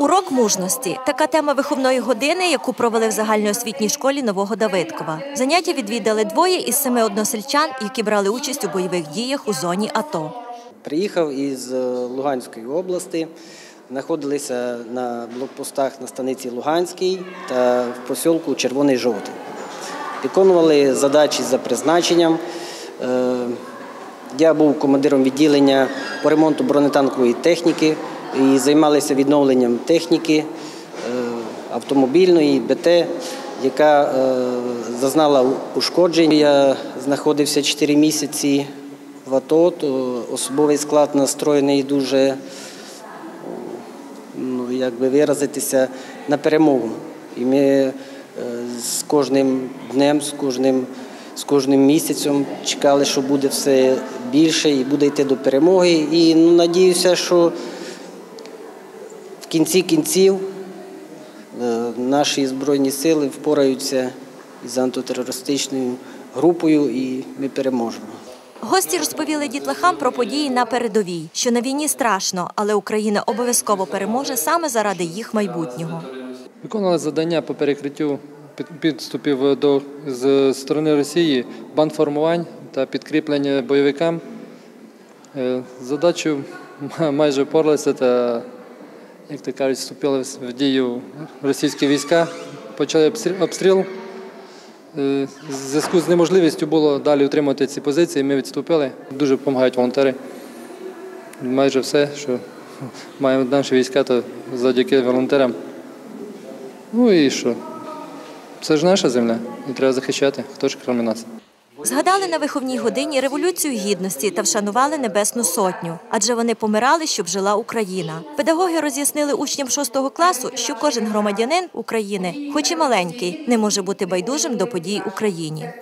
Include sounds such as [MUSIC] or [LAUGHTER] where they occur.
Урок мужності така тема виховної години, яку провели в загальноосвітній школі Нового Давидкова. Заняття відвідали двоє із семи односельчан, які брали участь у бойових діях у зоні АТО. Приїхав із е, Луганської області, знаходилися на блокпостах на станиці Луганській та в посілку Червоний Жовтий. Виконували задачі за призначенням. Е, Я був командиром відділення по ремонту бронетанкової техніки і займалися відновленням техніки е, автомобільної, БТ, яка е, зазнала ушкоджень. Я знаходився 4 місяці в АТО, то особовий склад настроєний дуже, ну, як би виразитися, на перемогу. І ми е, з кожним днем, з кожним, з кожним місяцем чекали, що буде все більше і буде йти до перемоги. І ну, надіюся, що в кінці кінців е, наші Збройні сили впораються із антитерористичною групою і ми переможемо. Гості розповіли дітлахам про події на передовій, що на війні страшно, але Україна обов'язково переможе саме заради їх майбутнього. Виконували завдання по перекриттю під- підступів до з сторони Росії, бандформувань та підкріплення бойовикам. Е, Задачу [LAUGHS] майже впоралися та, як то кажуть, вступили в дію російські війська, почали обстріл. Е, В зв'язку з неможливістю було далі утримувати ці позиції, ми відступили. Дуже допомагають волонтери. Майже все, що [LAUGHS] маємо наші війська, то завдяки волонтерам. Ну і що? Це ж наша земля, і треба захищати. Хто ж крім нас? Згадали на виховній годині революцію гідності та вшанували Небесну Сотню, адже вони помирали, щоб жила Україна. Педагоги роз'яснили учням шостого класу, що кожен громадянин України, хоч і маленький, не може бути байдужим до подій Україні.